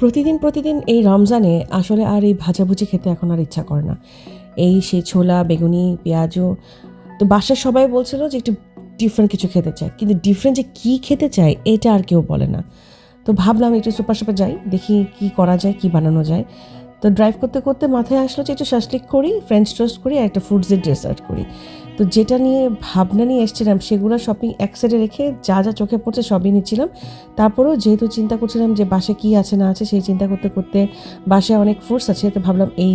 প্রতিদিন প্রতিদিন এই রমজানে আসলে আর এই ভাজাভুজি খেতে এখন আর ইচ্ছা করে না। এই সে ছোলা, বেগুনি পেঁয়াজও তো বাসার সবাই বলছিল যে একটু ডিফারেন্ট কিছু খেতে চায়। কিন্তু ডিফারেন্ট যে কী খেতে চায়, এটা আর কেউ বলে না। তো ভাবলাম একটু সুপার শপে যাই, দেখি কি করা যায়, কি বানানো যায়। তো ড্রাইভ করতে করতে মাথায় আসলো যে একটু শাসলিক করি ফ্রেঞ্চ টোস্ট করি, আর একটা ফ্রুটসের ডেসার্ট করি। তো যেটা নিয়ে ভাবনা নিয়ে এসেছিলাম সেগুলো শপিং এক সাইডে রেখে যা যা চোখে পড়ছে সবই নিচ্ছিলাম। তারপরেও যেহেতু চিন্তা করছিলাম যে বাসে কী আছে না আছে সেই চিন্তা করতে করতে বাসায় অনেক ফ্রুটস আছে, তো ভাবলাম এই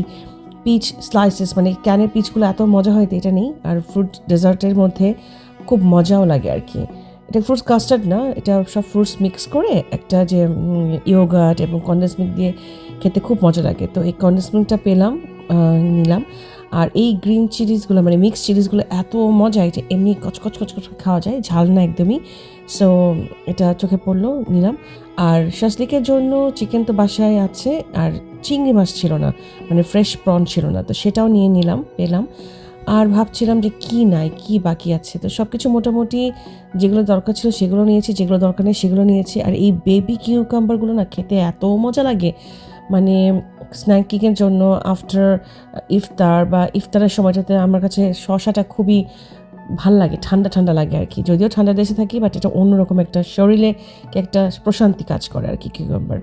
পিচ স্লাইসেস মানে ক্যানের পিচগুলো এত মজা হয় তো এটা নেই। আর ফ্রুট ডেজার্টের মধ্যে খুব মজাও লাগে আর কি। এটা ফ্রুটস কাস্টার্ড না, এটা সব ফ্রুটস মিক্স করে একটা যে ইয়োগার্ট এবং কন্ডেন্স মিল্ক দিয়ে খেতে খুব মজা লাগে। তো এই কন্ডেন্স মিল্কটা পেলাম নিলাম। আর এই গ্রিন চিলিসগুলো মানে মিক্স চিলিসগুলো এত মজা এটা এমনি কচকচ কচকচ খাওয়া যায়, ঝাল না একদমই। সো এটা চোখে পড়ল, নিলাম। আর শাসলিকের জন্য চিকেন তো বাসায় আছে, আর চিংড়ি মাছ ছিল না মানে ফ্রেশ প্রন ছিল না, তো সেটাও নিয়ে নিলাম, পেলাম। আর ভাবছিলাম যে কি নাই, কি বাকি আছে? তো সব কিছু মোটামুটি যেগুলো দরকার ছিল সেগুলো নিয়েছি, যেগুলো দরকার নেই সেগুলো নিয়েছি। আর এই বেবি কিউকাম্বারগুলো না খেতে এত মজা লাগে। মানে স্ন্যাকিংয়ের জন্য আফটার ইফতার বা ইফতারের সময়টাতে আমার কাছে শশাটা খুবই ভালো লাগে, ঠান্ডা ঠান্ডা লাগে আর কি। যদিও ঠান্ডা দেশে থাকি বাট এটা অন্যরকম একটা শরীরে একটা প্রশান্তি কাজ করে আর কি কিউকাম্বার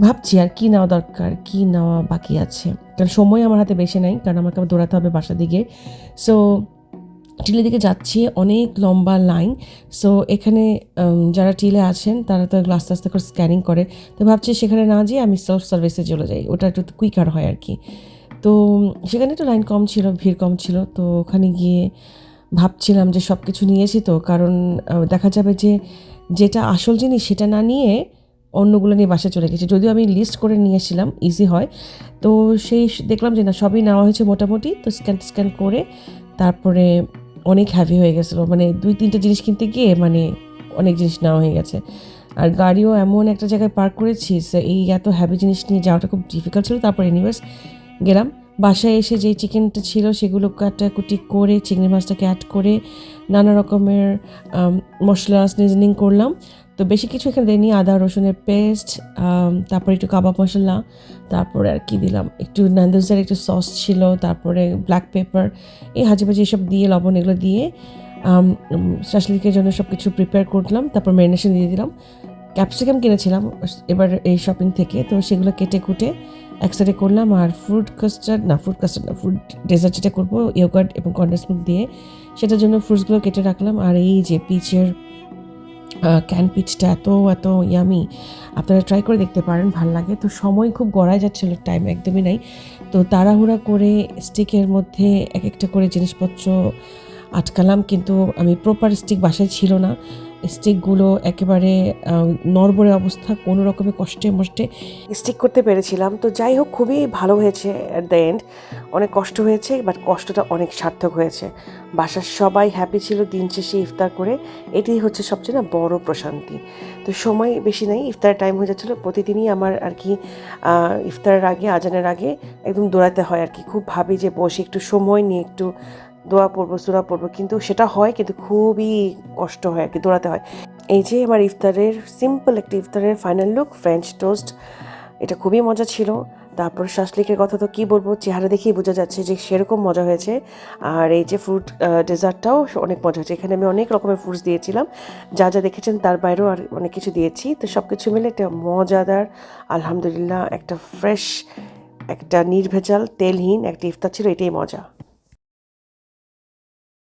ভাবছি আর কি নেওয়া দরকার, কি নেওয়া বাকি আছে। কারণ সময় আমার হাতে বেশি নাই, কারণ আমাকে দৌড়াতে হবে বাসার দিকে। সো টিলের দিকে যাচ্ছি, অনেক লম্বা লাইন। সো এখানে যারা টিলে আছেন, তারা তো আস্তে আস্তে করে স্ক্যানিং করে। তো ভাবছি সেখানে না যেয়ে আমি সেলফ সার্ভিসে চলে যাই। ওটা একটু কুইকার হয় আর কি। তো, সেখানে একটু লাইন কম ছিল, ভিড় কম ছিল। তো ওখানে গিয়ে ভাবছিলাম যে সব কিছু নিয়েছি তো, কারণ দেখা যাবে যে যেটা আসল জিনিস সেটা না নিয়ে অন্যগুলো নিয়ে বাসায় চলে গেছি। যদিও আমি লিস্ট করে নিয়েছিলাম ইজি হয়। তো সেই, দেখলাম যে না, সবই নেওয়া হয়েছে মোটামুটি। তো স্ক্যান স্ক্যান করে তারপরে অনেক হ্যাভি হয়ে গেছিল। মানে দুই, তিনটে জিনিস কিনতে গিয়ে মানে অনেক জিনিস নেওয়া হয়ে গেছে। আর গাড়িও এমন একটা জায়গায় পার্ক করেছি এই এত হ্যাভি জিনিস নিয়ে যাওয়াটা খুব ডিফিকাল্ট ছিল। তারপর এনিভার্স গেলাম। বাসায় এসে যে চিকেনটা ছিল সেগুলো কাটাকুটি করে, চিংড়ি মাছটাকে অ্যাড করে নানা রকমের মশলা সিজনিং করলাম। তো বেশি কিছু এখানে দেয়নি আদা, রসুনের পেস্ট তারপরে একটু কাবাব মশলা, তারপরে আর কি দিলাম। একটু ন্যান্দাজের একটু সস ছিল, তারপরে ব্ল্যাক পেপার এই হাজিবাজি এসব দিয়ে, লবণ এগুলো দিয়ে শাসলিকের জন্য সব কিছু প্রিপেয়ার করলাম, তারপর ম্যারিনেশন দিয়ে দিলাম। ক্যাপসিকাম কিনেছিলাম এবার এই শপিং থেকে, তো সেগুলো কেটে কুটে এক সাইডে করলাম আর ফ্রুট কাস্টার্ড না ফ্রুট কাস্টার্ড না ফ্রুট ডেজার্ট যেটা করব ইয়োগার্ট এবং কন্ডেন্স মিল্ক দিয়ে সেটার জন্য ফ্রুটসগুলো কেটে রাখলাম। আর এই যে পিচের ক্যান পিচটা এত এত ইয়ামি আপনারা ট্রাই করে দেখতে পারেন, ভালো লাগে। তো সময় খুব গড়ায় যাচ্ছিল টাইম একদমই নাই। তো তাড়াহুড়া করে স্টিকের মধ্যে এক একটা করে জিনিসপত্র আটকালাম, কিন্তু আমি প্রপার স্টিক বাসায় ছিল না। স্টিকগুলো একেবারে নরবরে অবস্থা, কোনো রকমে কষ্টে মষ্টে স্টিক করতে পেরেছিলাম। তো যাই হোক, খুবই ভালো হয়েছে অ্যাট দ্য এন্ড অনেক কষ্ট হয়েছে বাট কষ্টটা অনেক সার্থক হয়েছে। বাসার সবাই হ্যাপি ছিল, দিন শেষে ইফতার করে। এটাই হচ্ছে সবচেয়ে না বড় প্রশান্তি। তো সময় বেশি নেই ইফতারের টাইম হয়ে যাচ্ছিল। প্রতিদিনই আমার আর কি ইফতারের আগে, আজানের আগে একদম দৌড়াতে হয় আর কি। খুব ভাবি যে বসে একটু সময় নিয়ে একটু দোয়া পড়ব, সুরা পড়ব। কিন্তু সেটা হয়, কিন্তু খুবই কষ্ট হয় আর কি, দৌড়াতে হয়। এই যে আমার ইফতারের সিম্পল একটা ইফতারের ফাইনাল লুক ফ্রেঞ্চ টোস্ট এটা খুবই মজা ছিল। তারপর শাসলিকের কথা তো কী বলব, চেহারা দেখেই বোঝা যাচ্ছে যে সেরকম মজা হয়েছে। আর এই যে ফ্রুট ডেজার্টটাও অনেক মজা হয়েছে। এখানে আমি অনেক রকমের ফ্রুটস দিয়েছিলাম। যা যা দেখেছেন তার বাইরেও আর অনেক কিছু দিয়েছি। তো সব কিছু মিলে একটা মজাদার, আলহামদুলিল্লাহ, একটা ফ্রেশ একটা নির্ভেজাল, তেলহীন একটা ইফতার ছিল। এটাই মজা।